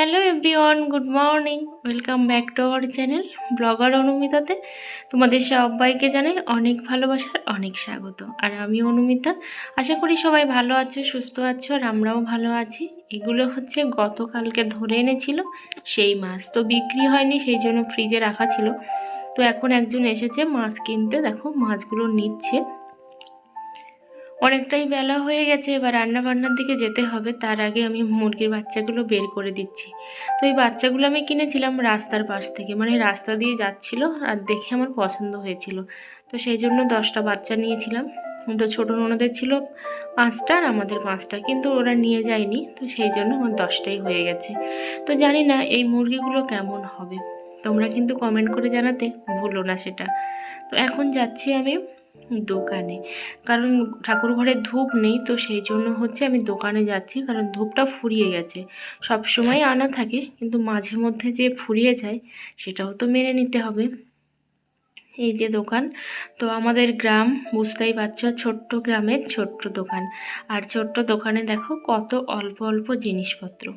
Hello everyone, good morning. Welcome back to our channel blogger অনুমিতাতে। তোমাদের সবাইকে জানাই অনেক ভালোবাসার অনেক স্বাগত। আর আমি অনুমিতা। আশা করি সবাই ভালো আছো, সুস্থ আছো, আর আমরাও ভালো আছি। এগুলো হচ্ছে গতকালকে ধরে এনেছিল, সেই মাছ তো বিক্রি হয়নি, সেই জন্য ফ্রিজে রাখা ছিল। তো এখন একজন এসেছে মাছ কিনতে। দেখো মাছগুলো নিচ্ছে। অনেকটাই বেলা হয়ে গেছে, এবার রান্না বান্নার দিকে যেতে হবে। তার আগে আমি মুরগির বাচ্চাগুলো বের করে দিচ্ছি। তো এই বাচ্চাগুলো আমি কিনেছিলাম রাস্তার পাশ থেকে। মানে রাস্তা দিয়ে যাচ্ছিল আর দেখে আমার পছন্দ হয়েছিল। তো সেই জন্য দশটা বাচ্চা নিয়েছিলাম। তো ছোটো ননদের ছিল পাঁচটা আর আমাদের পাঁচটা। কিন্তু ওরা নিয়ে যায়নি, তো সেই জন্য আমার দশটাই হয়ে গেছে। তো জানি না এই মুরগিগুলো কেমন হবে। তোমরা কিন্তু কমেন্ট করে জানাতে ভুলো না সেটা। তো এখন যাচ্ছি আমি দোকানে। কারণ ঠাকুর ঘরে ধূপ নেই, তো সেই জন্য হচ্ছে আমি দোকানে যাচ্ছি, কারণ ধূপটা ফুরিয়ে গেছে। সব সময় আনা থাকে, কিন্তু মাঝে মধ্যে যে ফুরিয়ে যায়, সেটাও তো মেনে নিতে হবে। এই যে দোকান, তো আমাদের গ্রাম বুঝতেই পারছ, ছোট্ট গ্রামের ছোট্ট দোকান। আর ছোট্ট দোকানে দেখো কত অল্প অল্প জিনিসপত্র।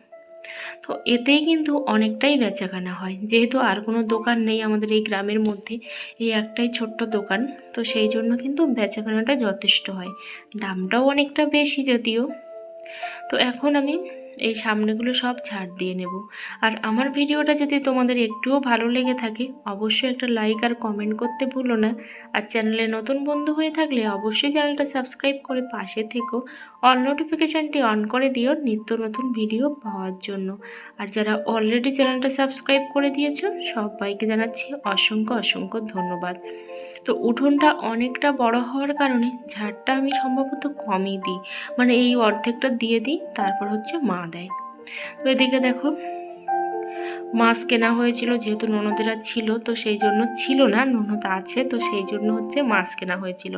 তো এতেই কিন্তু অনেকটাই বেচাকেনা হয়। যেহেতু আর কোনো দোকান নেই আমাদের এই গ্রামের মধ্যে, এই একটাই ছোট্ট দোকান, তো সেই জন্য কিন্তু বেচাকেনাটা যথেষ্ট হয়। দামটাও অনেকটা বেশি যদিও। তো এখন আমি এই সামনেগুলো সব ছাড় দিয়ে নেব। আর আমার ভিডিওটা যদি তোমাদের একটুও ভালো লেগে থাকে, অবশ্যই একটা লাইক আর কমেন্ট করতে ভুলো না। আর চ্যানেলে নতুন বন্ধু হয়ে থাকলে অবশ্যই চ্যানেলটা সাবস্ক্রাইব করে পাশে থেকো। অল নোটিফিকেশানটি অন করে দিও নিত্য নতুন ভিডিও পাওয়ার জন্য। আর যারা অলরেডি চ্যানেলটা সাবস্ক্রাইব করে দিয়েছ, সবাইকে জানাচ্ছি অসংখ্য অসংখ্য ধন্যবাদ। তো উঠোনটা অনেকটা বড় হওয়ার কারণে ঝাড়টা আমি সম্ভবত কমই দিই। মানে এই অর্ধেকটা দিয়ে দিই তারপর হচ্ছে মা দেয়। তো এদিকে দেখো, মাছ কেনা হয়েছিল, যেহেতু ননদেরা ছিল, তো সেই জন্য ছিল না, ননদ আছে, তো সেই জন্য হচ্ছে মাছ কেনা হয়েছিল।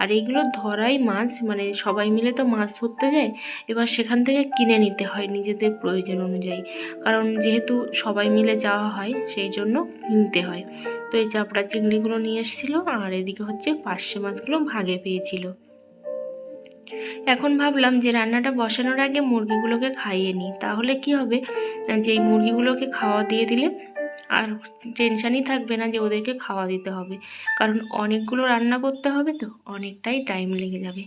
আর এইগুলো ধরাই মাছ মানে সবাই মিলে তো মাছ ধরতে যায়, এবার সেখান থেকে কিনে নিতে হয় নিজেদের প্রয়োজন অনুযায়ী। কারণ যেহেতু সবাই মিলে যাওয়া হয়, সেই জন্য কিনতে হয়। তো এই চাপড়া চিংড়িগুলো নিয়ে এসেছিল, আর এদিকে হচ্ছে পার্শে মাছগুলো ভাগে পেয়েছিল। এখন ভাবলাম যে রান্নাটা বসানোর আগে মুরগিগুলোকে খাইয়ে নিই। তাহলে কি হবে? যে মুরগিগুলোকে খাওয়া দিয়ে দিলে আর টেনশানই থাকবে না যে ওদেরকে খাওয়া দিতে হবে। কারণ অনেকগুলো রান্না করতে হবে তো, অনেকটাই টাইম লেগে যাবে।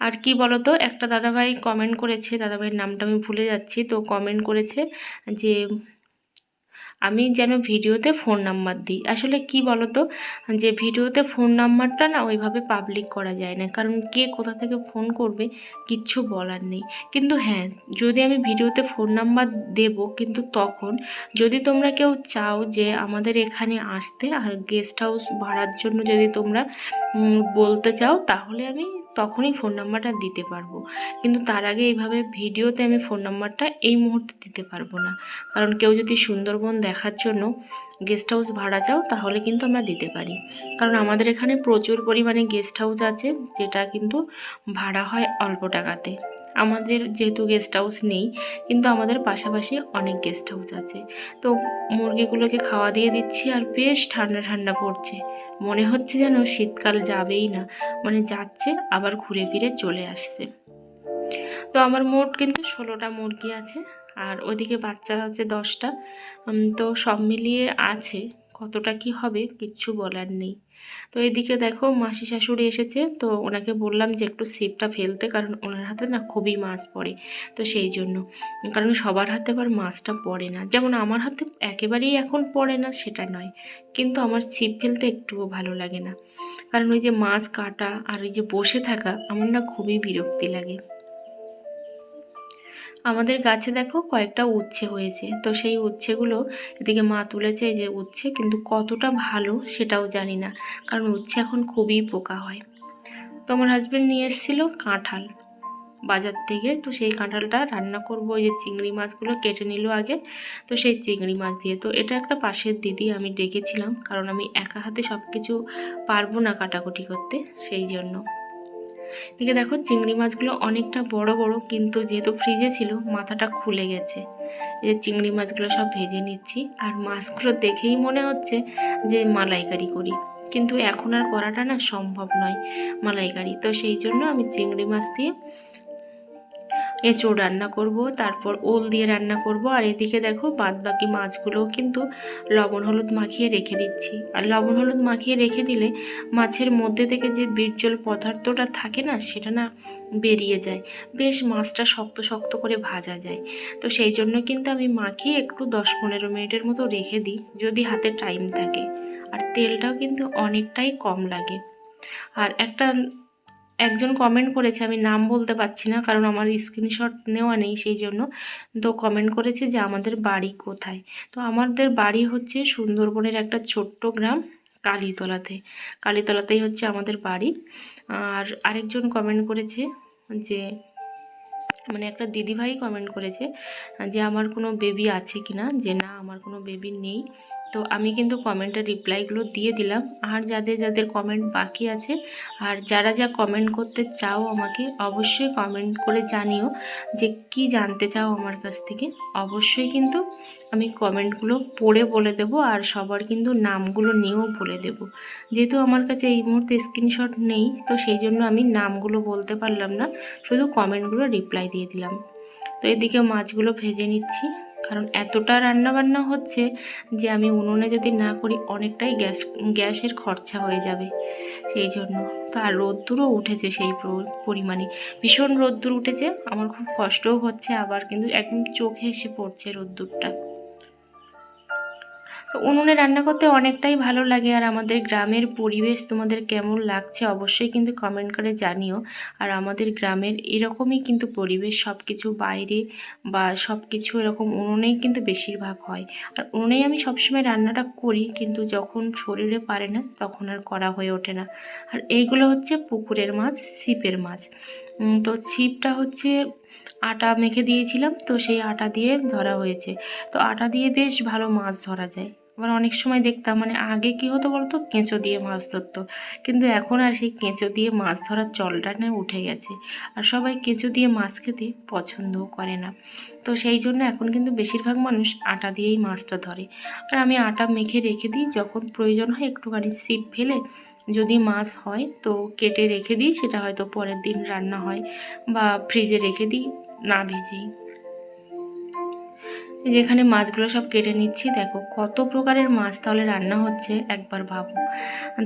আর কি বলতো, একটা দাদাভাই কমেন্ট করেছে, দাদাভাইয়ের নামটা আমি ভুলে যাচ্ছি, তো কমেন্ট করেছে যে আমি যেন ভিডিওতে ফোন নাম্বার দিই। আসলে কি বলতো? যে ভিডিওতে ফোন নাম্বারটা না ওইভাবে পাবলিক করা যায় না। কারণ কে কোথা থেকে ফোন করবে কিচ্ছু বলার নেই। কিন্তু হ্যাঁ যদি আমি ভিডিওতে ফোন নাম্বার দেব কিন্তু তখন যদি তোমরা কেউ চাও যে আমাদের এখানে আসতে আর গেস্ট হাউস ভাড়ার জন্য যদি তোমরা বলতে চাও তাহলে আমি তখনই ফোন নাম্বারটা দিতে পারব। কিন্তু তার আগে এইভাবে ভিডিওতে আমি ফোন নাম্বারটা এই মুহূর্তে দিতে পারব না। কারণ কেউ যদি সুন্দরবন দেখার জন্য গেস্ট হাউস ভাড়া চাও, তাহলে কিন্তু আমরা দিতে পারি। কারণ আমাদের এখানে প্রচুর পরিমাণে গেস্ট হাউস আছে, যেটা কিন্তু ভাড়া হয় অল্প টাকাতে। আমাদের যেহেতু গেস্ট হাউস নেই, কিন্তু আমাদের পাশাপাশি অনেক গেস্ট হাউস আছে। তো মুরগিগুলোকে খাওয়া দিয়ে দিচ্ছি আর বেশ ঠান্ডা ঠান্ডা পড়ছে। মনে হচ্ছে যেন শীতকাল যাবেই না মানে যাচ্ছে, আবার ঘুরে ফিরে চলে আসছে। তো আমার মোট কিন্তু ষোলোটা মুরগি আছে, আর ওইদিকে বাচ্চা আছে দশটা তো সব মিলিয়ে আছে কতটা কি হবে কিচ্ছু বলার নেই। তো এদিকে দেখো মাসি শাশুড়ি এসেছে, তো ওনাকে বললাম যে একটু সিপটা ফেলতে, কারণ ওনার হাতে না খুবই মাছ পড়ে, তো সেই জন্য। কারণ সবার হাতে আবার মাছটা পড়ে না। যেমন আমার হাতে একেবারেই এখন পড়ে না, সেটা নয়, কিন্তু আমার ছিপ ফেলতে একটুও ভালো লাগে না। কারণ ওই যে মাছ কাটা আর ওই যে বসে থাকা, আমার না খুবই বিরক্তি লাগে। আমাদের গাছে দেখো কয়েকটা উচ্ছে হয়েছে। তো সেই উচ্ছেগুলো এদিকে মা তুলেছে যে উচ্ছে, কিন্তু কতটা ভালো সেটাও জানি না, কারণ উচ্ছে এখন খুবই পোকা হয়। তো আমার হাজব্যান্ড নিয়ে এসেছিল কাঁঠাল বাজার থেকে। তো সেই কাঁঠালটা রান্না করব ওই যে চিংড়ি মাছগুলো কেটে নিল আগে, তো সেই চিংড়ি মাছ দিয়ে। তো এটা একটা পাশের দিদি, আমি ডেকেছিলাম, কারণ আমি একা হাতে সব কিছু পারব না কাটাকুটি করতে, সেই জন্য। দিকে দেখো চিংড়ি মাছগুলো অনেকটা বড় বড়, কিন্তু যেহেতু ফ্রিজে ছিল, মাথাটা খুলে গেছে। এই যে চিংড়ি মাছগুলো সব ভেজে নিচ্ছি, আর মাছগুলো দেখেই মনে হচ্ছে যে মালাইকারি করি। কিন্তু এখন আর করাটা না সম্ভব নয় মালাইকারি। তো সেই জন্য আমি চিংড়ি মাছ দিয়ে এঁচোড় রান্না করব, তারপর ওল দিয়ে রান্না করব, আর এদিকে দেখো বাদ বাকি মাছগুলোও কিন্তু লবণ হলুদ মাখিয়ে রেখে দিচ্ছি। আর লবণ হলুদ মাখিয়ে রেখে দিলে মাছের মধ্যে থেকে যে বীরজল পদার্থটা থাকে না, সেটা না বেরিয়ে যায়। বেশ মাছটা শক্ত শক্ত করে ভাজা যায়। তো সেই জন্য কিন্তু আমি মাখিয়ে একটু দশ পনেরো মিনিটের মতো রেখে দিই, যদি হাতে টাইম থাকে। আর তেলটাও কিন্তু অনেকটাই কম লাগে। আর একটা একজন কমেন্ট করেছে, আমি নাম বলতে পারছি না, কারণ আমার স্ক্রিনশট নেওয়া নেই সেই জন্য। তো কমেন্ট করেছে যে আমাদের বাড়ি কোথায়? তো আমাদের বাড়ি হচ্ছে সুন্দরবনের একটা ছোট্ট গ্রাম কালীতলাতে। কালীতলাতেই হচ্ছে আমাদের বাড়ি। আর আরেকজন কমেন্ট করেছে যে মানে একটা দিদিভাই কমেন্ট করেছে যে, আমার কোনো বেবি আছে কি না যে, না, আমার কোনো বেবি নেই। তো আমি কিন্তু কমেন্টের রিপ্লাইগুলো দিয়ে দিলাম। আর যাদের যাদের কমেন্ট বাকি আছে, আর যারা যা কমেন্ট করতে চাও আমাকে, অবশ্যই কমেন্ট করে জানিও যে কি জানতে চাও আমার কাছ থেকে। অবশ্যই কিন্তু আমি কমেন্টগুলো পড়ে বলে দেব, আর সবার কিন্তু নামগুলো নিয়েও বলে দেব। যেহেতু আমার কাছে এই মুহূর্তে স্ক্রিনশট নেই, তো সেই জন্য আমি নামগুলো বলতে পারলাম না, শুধু কমেন্টগুলো রিপ্লাই দিয়ে দিলাম। তো এদিকে মাছগুলো ভেজে নিচ্ছি। কারণ এতটা রান্না বান্না হচ্ছে যে আমি উনুনে যদি না করি অনেকটাই গ্যাস, গ্যাসের খরচা হয়ে যাবে। সেই জন্য তো আর রোদ্দুরও উঠেছে সেই পরিমাণে। ভীষণ রোদ্দুর উঠেছে, আমার খুব কষ্টও হচ্ছে আবার, কিন্তু একদম চোখে এসে পড়ছে রোদ্দুরটা। তো উনুনে রান্না করতে অনেকটাই ভালো লাগে আর আমাদের গ্রামের পরিবেশ তোমাদের কেমন লাগছে অবশ্যই কিন্তু কমেন্ট করে জানিও। আর আমাদের গ্রামের এরকমই কিন্তু পরিবেশ সব কিছু বাইরে বা সব কিছু এরকম উনুনেই কিন্তু বেশিরভাগ হয়। আর উনুনেই আমি সবসময় রান্নাটা করি কিন্তু যখন শরীরে পারে না তখন আর করা হয়ে ওঠে না। আর এইগুলো হচ্ছে পুকুরের মাছ, ছিপের মাছ। তো ছিপটা হচ্ছে আটা মেখে দিয়েছিলাম, তো সেই আটা দিয়ে ধরা হয়েছে। তো আটা দিয়ে বেশ ভালো মাছ ধরা যায়। আবার অনেক সময় দেখতাম মানে আগে কি হতো বলতো? কেঁচো দিয়ে মাছ ধরতো। কিন্তু এখন আর সেই কেঁচো দিয়ে মাছ ধরার চলটা না উঠে গেছে। আর সবাই কেঁচো দিয়ে মাছ খেতে পছন্দও করে না। তো সেই জন্য এখন কিন্তু বেশিরভাগ মানুষ আটা দিয়েই মাছটা ধরে। আর আমি আটা মেখে রেখে দিই, যখন প্রয়োজন হয় একটুখানি সিপ ফেলে যদি মাছ হয় তো কেটে রেখে দিই, সেটা হয়তো পরের দিন রান্না হয় বা ফ্রিজে রেখে দিই, না ভিজেই। এই যে এখানে মাছগুলো সব কেটে নিচ্ছি, দেখো কত প্রকারের মাছ তাহলে রান্না হচ্ছে, একবার ভাবো।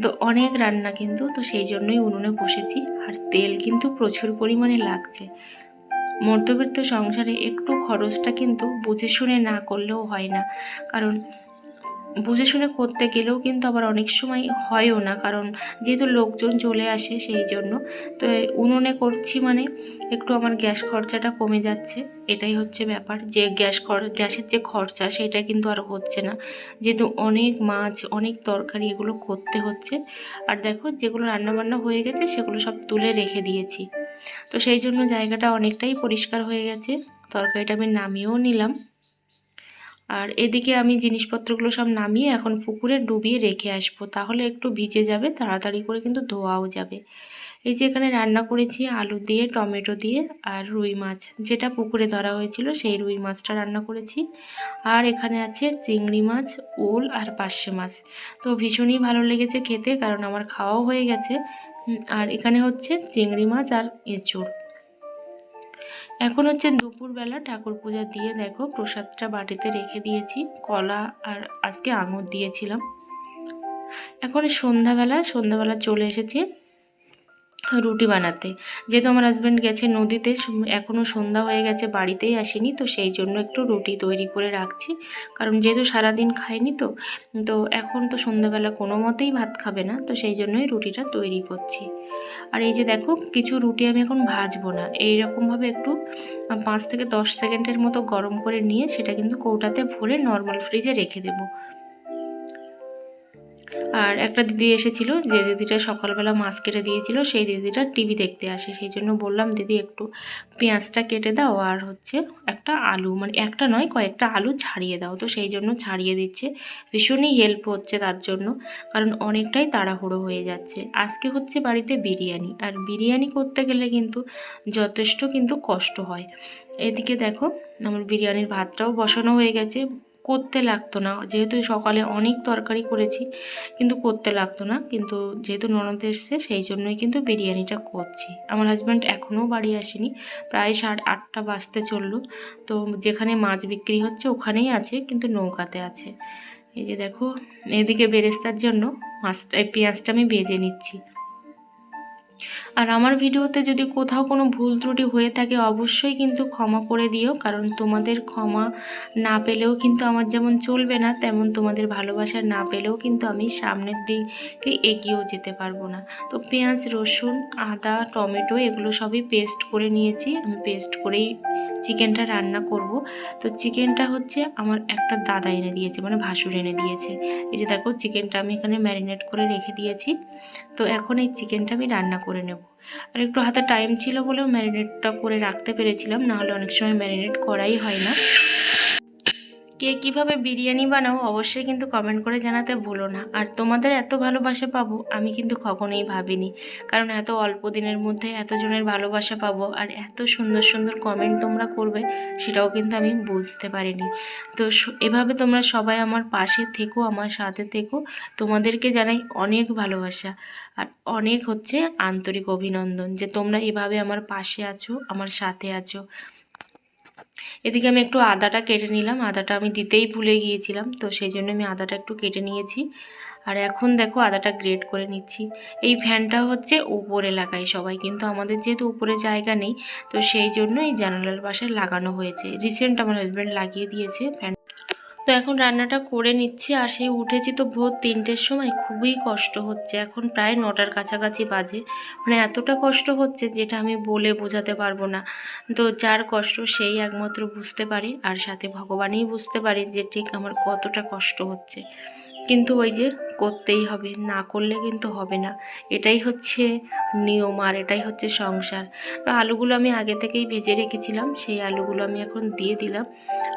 তো অনেক রান্না কিন্তু, তো সেই জন্যই উনুনে বসেছি। আর তেল কিন্তু প্রচুর পরিমাণে লাগছে। মধ্যবিত্ত সংসারে একটু খরচটা কিন্তু বুঝে শুনে না করলেও হয় না। কারণ বুঝে শুনে করতে গেলেও কিন্তু আবার অনেক সময় হয়ও না, কারণ যেহেতু লোকজন চলে আসে সেই জন্য। তো উনুনে করছি মানে একটু আমার গ্যাস খরচাটা কমে যাচ্ছে, এটাই হচ্ছে ব্যাপার। যে গ্যাস গ্যাসের যে খরচা সেটা কিন্তু আর হচ্ছে না। যেহেতু অনেক মাছ, অনেক তরকারি এগুলো করতে হচ্ছে। আর দেখো যেগুলো রান্নাবান্না হয়ে গেছে সেগুলো সব তুলে রেখে দিয়েছি। তো সেই জন্য জায়গাটা অনেকটাই পরিষ্কার হয়ে গেছে। তরকারিটা আমি নামিয়েও নিলাম। আর এদিকে আমি জিনিসপত্রগুলো সব নামিয়ে এখন পুকুরে ডুবিয়ে রেখে আসব। তাহলে একটু ভিজে যাবে, তাড়াতাড়ি করে কিন্তু ধোয়াও যাবে। এই যে এখানে রান্না করেছি আলু দিয়ে, টমেটো দিয়ে আর রুই মাছ। যেটা পুকুরে ধরা হয়েছিল সেই রুই মাছটা রান্না করেছি। আর এখানে আছে চিংড়ি মাছ, ওল আর পার্শে মাছ। তো ভীষণই ভালো লেগেছে খেতে কারণ আমার খাওয়াও হয়ে গেছে। আর এখানে হচ্ছে চিংড়ি মাছ আর এঁচোড়। এখন হচ্ছে দুপুরবেলা ঠাকুর পূজা দিয়ে দেখো প্রসাদটা বাটিতে রেখে দিয়েছি, কলা আর আজকে আঙুর দিয়েছিলাম। এখন সন্ধ্যাবেলা সন্ধ্যাবেলা চলে এসেছি রুটি বানাতে। যেহেতু আমার হাজব্যান্ড গেছে নদীতে এখনও সন্ধ্যা হয়ে গেছে, বাড়িতেই আসেনি, তো সেই জন্য একটু রুটি তৈরি করে রাখছি। কারণ যেহেতু সারাদিন খায়নি তো তো এখন তো সন্ধ্যাবেলা কোনো মতেই ভাত খাবে না, তো সেই জন্যই রুটিটা তৈরি করছি। আর এই যে দেখো, কিছু রুটি আমি এখন ভাজবো না। এই এইরকমভাবে একটু পাঁচ থেকে দশ সেকেন্ডের মতো গরম করে নিয়ে সেটা কিন্তু কৌটাতে ভরে নর্মাল ফ্রিজে রেখে দেবো। আর একটা দিদি এসেছিল, যে দিদিটা সকালবেলা মাছ কেটে দিয়েছিল, সেই দিদিটা টিভি দেখতে আসে। সেই জন্য বললাম, দিদি, একটু পেঁয়াজটা কেটে দাও আর হচ্ছে একটা আলু মানে একটা নয়, কয়েকটা আলু ছাড়িয়ে দাও। তো সেই জন্য ছাড়িয়ে দিচ্ছে। ভীষণই হেল্প হচ্ছে তার জন্য, কারণ অনেকটাই তাড়াহুড়ো হয়ে যাচ্ছে। আজকে হচ্ছে বাড়িতে বিরিয়ানি, আর বিরিয়ানি করতে গেলে কিন্তু যথেষ্ট কিন্তু কষ্ট হয়। এদিকে দেখো, আমার বিরিয়ানির ভাতটাও বসানো হয়ে গেছে। করতে লাগতো না। যেহেতু সকালে অনেক তরকারি করেছি, কিন্তু করতে লাগতো না। কিন্তু যেহেতু ননদ এসছে, সেই জন্যই কিন্তু বিরিয়ানিটা করছি। আমার হাজব্যান্ড এখনও বাড়ি আসেনি। প্রায় সাড়ে আটটা বাজতে চলল। তো যেখানে মাছ বিক্রি হচ্ছে, ওখানেই আছে, কিন্তু নৌকাতে আছে। এই যে দেখো, এদিকে বেরেস্তার জন্য মাছটা পেঁয়াজটা আমি ভেজে নিচ্ছি। আর আমার ভিডিওতে যদি কোথাও কোনো ভুল ত্রুটি হয়ে থাকে, অবশ্যই কিন্তু ক্ষমা করে দিও। কারণ তোমাদের ক্ষমা না পেলেও কিন্তু আমার যেমন চলবে না, তেমন তোমাদের ভালোবাসা না পেলেও কিন্তু আমি সামনের দিকে এগিয়েও যেতে পারব না। তো পেঁয়াজ, রসুন, আদা, টমেটো, এগুলো সবই পেস্ট করে নিয়েছি। আমি পেস্ট করেই চিকেনটা রান্না করব। তো চিকেনটা হচ্ছে আমার একটা দাদা এনে দিয়েছে মানে ভাসুর এনে দিয়েছে। এই যে দেখো, চিকেনটা আমি এখানে ম্যারিনেট করে রেখে দিয়েছি। তো এখন এই চিকেনটা আমি রান্না করে নেব। আর একটু হাতে টাইম ছিল বলেও ম্যারিনেটটা করে রাখতে পেরেছিলাম, নাহলে অনেক সময় ম্যারিনেট করাই হয় না। কে কীভাবে বিরিয়ানি বানাও অবশ্যই কিন্তু কমেন্ট করে জানাতে ভুলো না। আর তোমাদের এত ভালোবাসা পাবো, আমি কিন্তু কখনোই ভাবিনি। কারণ এত অল্প দিনের মধ্যে এতজনের ভালোবাসা পাবো আর এত সুন্দর সুন্দর কমেন্ট তোমরা করবে, সেটাও কিন্তু আমি বুঝতে পারিনি। তো এভাবে তোমরা সবাই আমার পাশে থেকো, আমার সাথে থেকো। তোমাদেরকে জানাই অনেক ভালোবাসা। আর অনেক হচ্ছে আন্তরিক অভিনন্দন যে তোমরা এভাবে আমার পাশে আছো, আমার সাথে আছো। এদিকে আমি একটু আদাটা কেটে নিলাম। আদাটা আমি দিতেই ভুলে গিয়েছিলাম, তো সেই জন্য আমি আদাটা একটু কেটে নিয়েছি। আর এখন দেখো আদাটা গ্রেট করে নিচ্ছি। এই ফ্যানটা হচ্ছে উপর লাগাই সবাই, কিন্তু আমাদের যেহেতু উপরে জায়গা নেই, তো সেই জন্য এই জানালার পাশে লাগানো হয়েছে। রিসেন্ট আমার হাজব্যান্ড লাগিয়ে দিয়েছে ফ্যান। তো এখন রান্নাটা করে নিচ্ছি আর সেই উঠেছি তো ভোর তিনটের সময়। খুবই কষ্ট হচ্ছে। এখন প্রায় নটার কাছাকাছি বাজে। মানে এতটা কষ্ট হচ্ছে যেটা আমি বলে বোঝাতে পারব না। তো যার কষ্ট সেই একমাত্র বুঝতে পারি আর সাথে ভগবানই বুঝতে পারি যে ঠিক আমার কতটা কষ্ট হচ্ছে। কিন্তু ওই যে করতেই হবে, না করলে কিন্তু হবে না। এটাই হচ্ছে নিয়ম আর এটাই হচ্ছে সংসার। আলুগুলো আমি আগে থেকেই ভেজে রেখেছিলাম, সেই আলুগুলো আমি এখন দিয়ে দিলাম।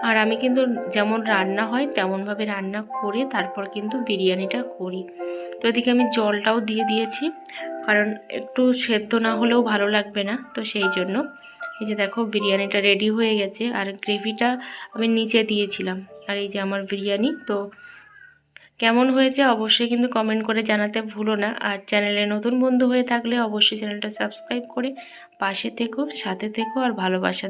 আর আমি কিন্তু যেমন রান্না হয় তেমনভাবে রান্না করে তারপর কিন্তু বিরিয়ানিটা করি। তো এদিকে আমি জলটাও দিয়ে দিয়েছি, কারণ একটু সেদ্ধ না হলেও ভালো লাগবে না, তো সেই জন্য। এই যে দেখো বিরিয়ানিটা রেডি হয়ে গেছে, আর গ্রেভিটা আমি নিচে দিয়েছিলাম। আর এই যে আমার বিরিয়ানি, তো কেমন হয়েছে অবশ্যই কিন্তু কমেন্ট করে জানাতে ভুলো না। আর চ্যানেলে নতুন বন্ধু হয়ে থাকলে অবশ্যই চ্যানেলটা সাবস্ক্রাইব করে পাশে থেকো, সাথে থেকো আর ভালোবাসা